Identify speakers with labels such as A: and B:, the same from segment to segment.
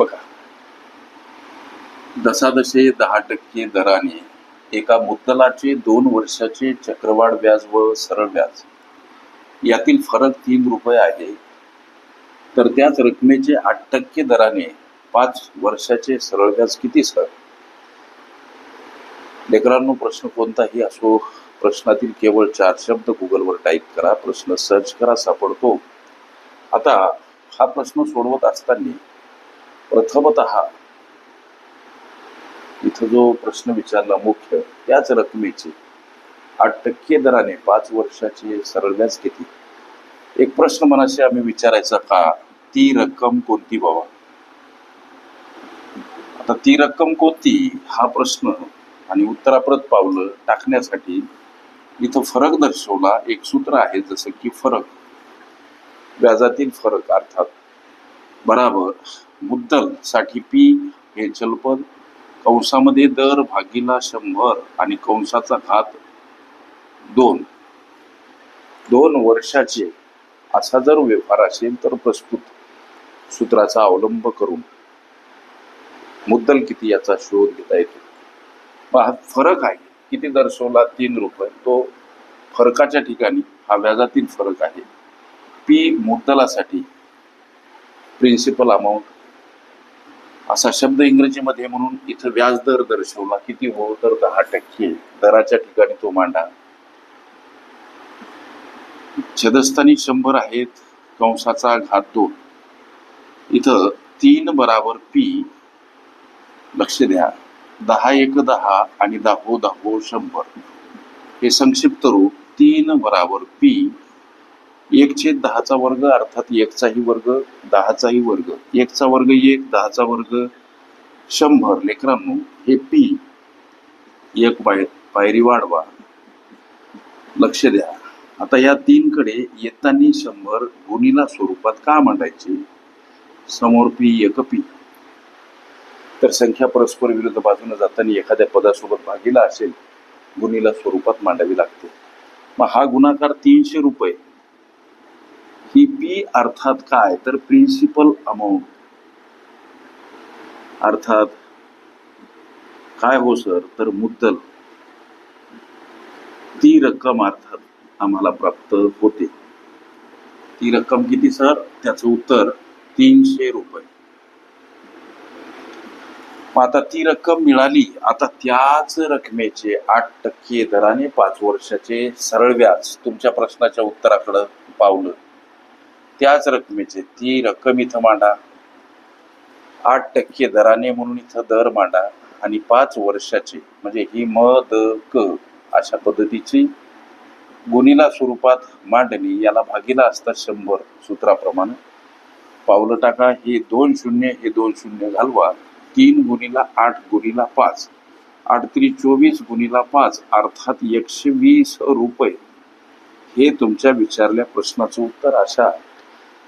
A: बघा. दशादशे दहा टक्के दराने एका मुद्दलाचे दोन वर्षाचे चक्रवाढ व्याज व सरळ व्याज. यातील फरक तीन रुपये आहे. तर त्याच रकमेचे आठ टक्के दराने पाच वर्षाचे सरळ व्याज किती सर? लेकरांनो प्रश्न कोणताही असो प्रश्नातील केवळ चार शब्द गुगलवर टाईप करा प्रश्न सर्च करा सापडतो. आता हा प्रश्न सोडवत असताना प्रथमत इथं जो प्रश्न विचारला मुख्य त्याच रकमेचे आठ टक्के दराने पाच वर्षाचे सरळ व्याज किती? एक प्रश्न मनाशी आम्ही विचारायचा का? ती रक्कम कोणती बाबा? आता ती रक्कम कोणती? हा प्रश्न आणि उत्तराप्रत पावलं टाकण्यासाठी इथं फरक दर्शवला एक सूत्र आहे जसं की फरक. व्याजातील फरक अर्थात बराबर. मुद्दलसाठी पी हे चलपद. कंसामध्ये दर भागीला शंभर आणि कंसाचा घात दोन. दोन वर्षाचे असा जर व्यवहार असेल तर प्रस्तुत सूत्राचा अवलंब करून मुद्दल किती याचा शोध घेता येतो? हा फरक आहे. किती दर्शवला? तीन रुपये. तो फरकाच्या ठिकाणी हा व्याजातील फरक आहे. पी मुद्दलासाठी प्रिन्सिपल अमाऊंट असा शब्द इंग्रजीमध्ये म्हणून इथं व्याज दर दर्शवला. किती हो? तर दहा टक्के. दराच्या ठिकाणी तो मांडा. छदस्थानी शंभर आहेत कंसाचा घात दोन. इथं तीन बराबर पी लक्ष द्या. दहा एक दहा आणि दहो दाहो शंभर. हे संक्षिप्त रूप तीन बराबर पी एक छेद दहाचा वर्ग अर्थात एकचाही वर्ग दहाचाही वर्ग. एकचा वर्ग एक दहाचा वर्ग शंभर. लेकरांनो हे पी एक पाय पायरी वाढवा. लक्ष द्या. आता या तीनकडे येताना शंभर गुणीला स्वरूपात का मांडायचे? समोर पी एक पी तर संख्या परस्पर विरुद्ध बाजूने जाताना एखाद्या पदासोबत भागीला असेल गुणीला स्वरूपात मांडावी लागते. मग हा गुणाकार तीनशे रुपये ही पी अर्थात काय? तर प्रिन्सिपल अमाऊंट अर्थात काय हो सर तर मुद्दल. ती रक्कम अर्थात आम्हाला प्राप्त होते. ती रक्कम किती सर त्याचं उत्तर तीनशे रुपये. आता ती रक्कम मिळाली. आता त्याच रकमेचे आठ टक्के दराने पाच वर्षाचे सरळ व्याज तुमच्या प्रश्नाच्या उत्तराकडं पावलं. त्याच रकमेचे ती रक्कम इथं मांडा. आठ टक्के दराने म्हणून इथं दर मांडा आणि पाच वर्षाचे म्हणजे ही म द क अशा पद्धतीची गुणीला स्वरूपात मांडणी याला भागीला असतात शंभर सूत्राप्रमाणे. पावलं टाका हे दोन शून्य हे दोन शून्य घालवा. तीन गुणीला आठ गुणीला पाच. आठ तरी चोवीस गुणीला पाच अर्थात एकशे वीस रुपये. हे तुमच्या विचारल्या प्रश्नाचं उत्तर अशा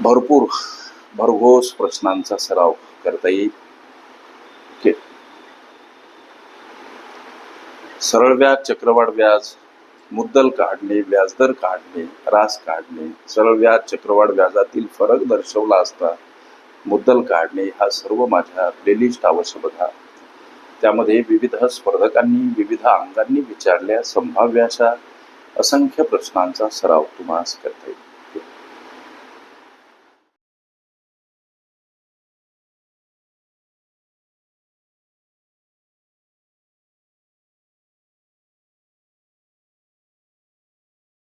A: भरपूर भरघोस प्रश्नांचा सराव करता येईल. ओके. सरळ व्याज चक्रवाढ व्याज मुद्दल काढणे व्याजदर काढणे रास काढणे सरळ व्याज चक्रवाढ व्याजातील फरक दर्शवला असता मुद्दल काढणे हा सर्व माझ्या प्लेलिस्ट अवश्य बघा. त्यामध्ये विविध स्पर्धकांनी विविध अंगांनी विचारल्या संभाव्य अशा असंख्य प्रश्नांचा सराव तुम्हाला करता येईल.